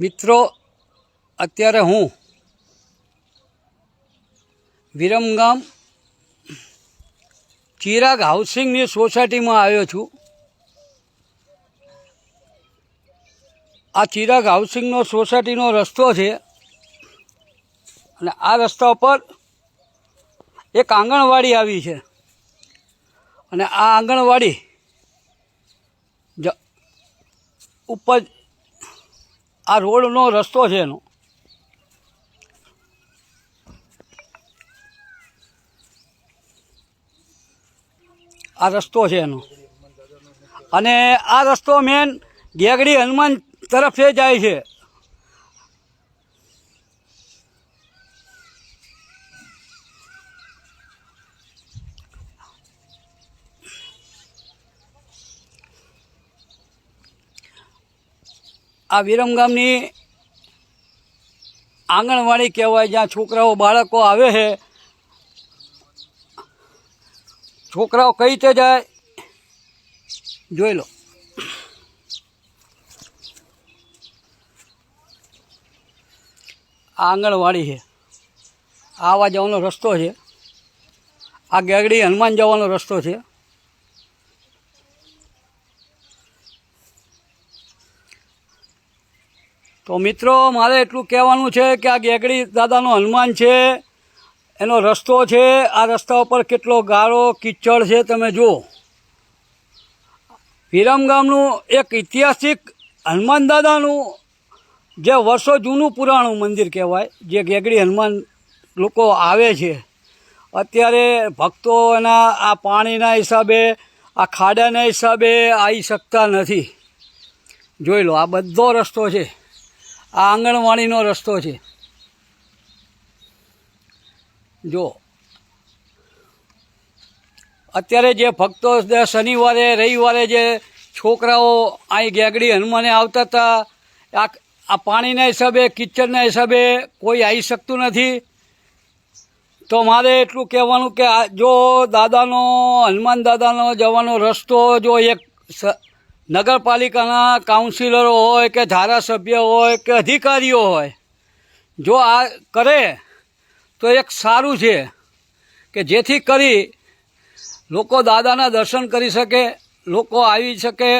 મિત્રો, અત્યારે હું વિરમગામ ચિરાગ હાઉસિંગની સોસાયટીમાં આવ્યો છું. આ ચિરાગ હાઉસિંગનો સોસાયટીનો રસ્તો છે અને આ રસ્તા ઉપર એક આંગણવાડી આવી છે. અને આ આંગણવાડી જ ઉપર આ રોડનો રસ્તો છે એનો. આ રસ્તો છે એનો. અને આ રસ્તો મેન ગેગડી હનુમાન તરફે જાય છે. આ વિરમગામની આંગણવાડી કહેવાય, જ્યાં છોકરાઓ, બાળકો આવે છે. છોકરાઓ કઈ રીતે જાય? જોઈ લો. આંગણવાડી છે. આવવા જવાનો રસ્તો છે. આ ગેગડી હનુમાન જવાનો રસ્તો છે. તો મિત્રો, મારે એટલું કહેવાનું છે કે આ ગેગડી દાદાનો હનુમાન છે, એનો રસ્તો છે, આ રસ્તા ઉપર કેટલો ગાળો, કિચડ છે તમે જુઓ. વિરમગામનું એક ઐતિહાસિક હનુમાન દાદાનું જે વર્ષો જૂનું પુરાણું મંદિર કહેવાય, જે ગેગડી હનુમાન લોકો આવે છે. અત્યારે ભક્તો એના આ પાણીના હિસાબે, આ ખાડાના હિસાબે આવી શકતા નથી. જોઈ લો, આ બધો રસ્તો છે. આ આંગણવાડીનો રસ્તો છે. જો. અત્યારે જે ભક્તો શનિવારે, રવિવારે જે છોકરાઓ અહીં ગેગડી હનુમાને આવતા હતા આ આ પાણીના હિસાબે, કિચડના હિસાબે કોઈ આવી શકતું નથી. તો મારે એટલું કહેવાનું કે જો દાદાનો, હનુમાન દાદાનો જવાનો રસ્તો જો એક નગરપાલિકાના કાઉન્સિલરો હોય કે ધારાસભ્ય હોય કે અધિકારીઓ હોય, જો આ કરે તો એક સારું છે કે જેથી કરી લોકો દાદાના દર્શન કરી શકે, લોકો આવી શકે.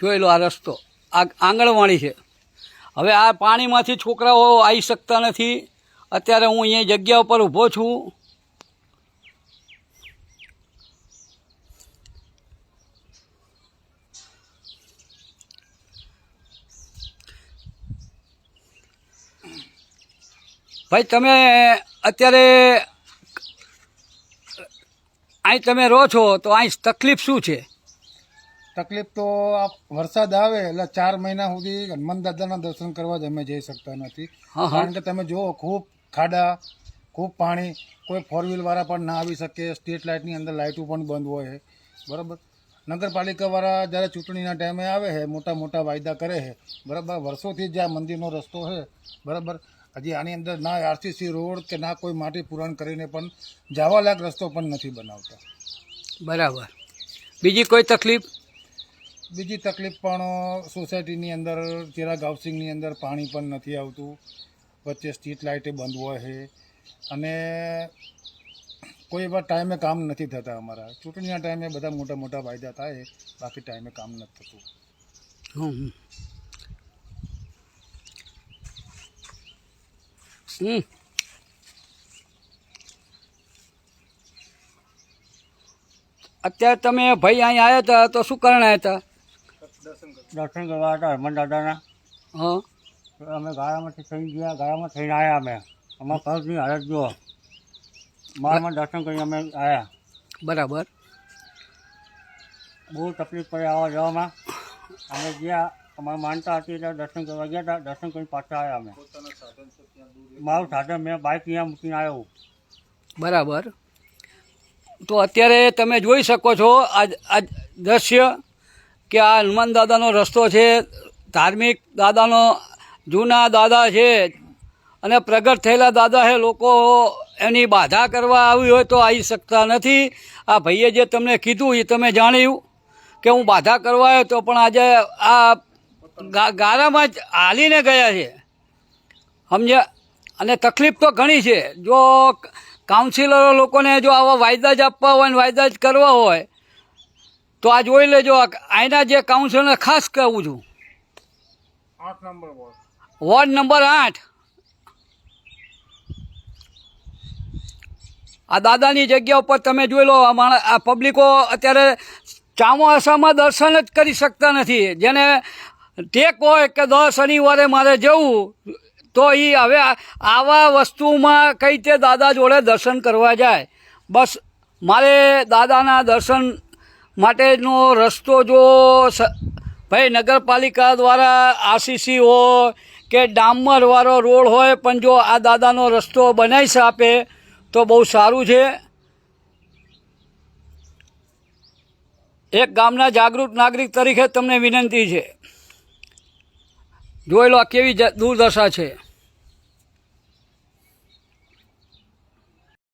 જોઈ લો આ રસ્તો, આ આંગણવાડી છે. હવે આ પાણીમાંથી છોકરાઓ આવી શકતા નથી. અત્યારે હું અહીંયા જગ્યા ઉપર ઊભો છું. ભાઈ તમે અત્યારે અહીં તમે રહો છો તો અહીં તકલીફ શું છે? તકલીફ તો આ વરસાદ આવે એટલે ચાર મહિના સુધી હનુમાન દાદાના દર્શન કરવા જ અમે જઈ શકતા નથી. કારણ કે તમે જુઓ ખૂબ ખાડા ખૂબ પાણી કોઈ ફોર વ્હીલવાળા પણ ના આવી શકે સ્ટ્રીટ લાઇટની અંદર લાઇટો પણ બંધ હોય છે. બરાબર? નગરપાલિકાવાળા જ્યારે ચૂંટણીના ટાઈમે આવે છે મોટા મોટા વાયદા કરે છે. બરાબર? વર્ષોથી જ આ મંદિરનો રસ્તો છે. બરાબર? હજી આની અંદર ના આરસીસી રોડ કે ના કોઈ માટી પૂરણ કરીને પણ જવાલાયક રસ્તો પણ નથી બનાવતા. બરાબર. બીજી કોઈ તકલીફ? બીજી તકલીફ પણ સોસાયટીની અંદર ચિરાગ હાઉસિંગની અંદર પાણી પણ નથી આવતું. વચ્ચે સ્ટ્રીટ લાઇટે બંધ હોય છે. અને કોઈ એવા ટાઈમે કામ નથી થતા અમારા. ચૂંટણીના ટાઈમે બધા મોટા મોટા વાયદા થાય બાકી ટાઈમે કામ નથી થતું. હમ. હમ. અત્યારે તમે ભાઈ અહીં આવ્યા હતા તો શું કારણ આવ્યા હતા? દર્શન કરવા હતા હનુમાન દાદાના. હા. અમે ગાળામાંથી થઈ ગયા ગાળામાં થઈને આવ્યા અમે. અમારા પગની હાલત જુઓ. મારામાં દર્શન કરીને અમે આવ્યા. બરાબર. બહુ તકલીફ પડે આવવા જવામાં. અમે ગયા અમારે માનતા હતી એટલે દર્શન કરવા ગયા હતા દર્શન કરીને પાછા આવ્યા અમે. મારું સાધન મેં બાઇક અહીંયા મૂકીને આવ્યો બરાબર. તો અત્યારે તમે જોઈ શકો છો આ આ દ્રશ્ય કે આ હનુમાન દાદાનો રસ્તો છે, ધાર્મિક દાદાનો, જૂના દાદા છે અને પ્રગટ થયેલા દાદા છે, લોકો એની બાધા કરવા આવી હોય તો આવી શકતા નથી. આ ભાઈએ જે તમને કીધું એ તમે જાણ્યું કે હું બાધા કરવા આવ્યો તો પણ આજે આ ગારામાં જ હાલીને ગયા છે. સમજ્યા? અને તકલીફ તો ઘણી છે. જો કાઉન્સિલરો લોકોને જો આવા વાયદા જ આપવા હોય ને વાયદા જ કરવા હોય તો આ જોઈ લેજો અહીંના જે કાઉન્સિલરને ખાસ કહું છું. આઠ નંબર વોર્ડ. વોર્ડ નંબર આઠ. આ દાદાની જગ્યા ઉપર તમે જોઈ લો આ માણસ આ પબ્લિકો અત્યારે ચામોસામાં દર્શન જ કરી શકતા નથી. જેને ટેક હોય કે દર શનિવારે મારે જવું તો એ હવે આવા વસ્તુમાં કઈ રીતે દાદા જોડે દર્શન કરવા જાય. બસ મારે દાદાના દર્શન માટેનો રસ્તો જો ભાઈ નગરપાલિકા દ્વારા આસીસી હોય કે ડામરવાળો રોડ હોય, પણ જો આ દાદાનો રસ્તો બનાવી આપે, તો બહુ સારું છે. એક ગામના જાગૃત નાગરિક તરીકે તમને વિનંતી છે. જોઈ લો કેવી દુર્દશા છે.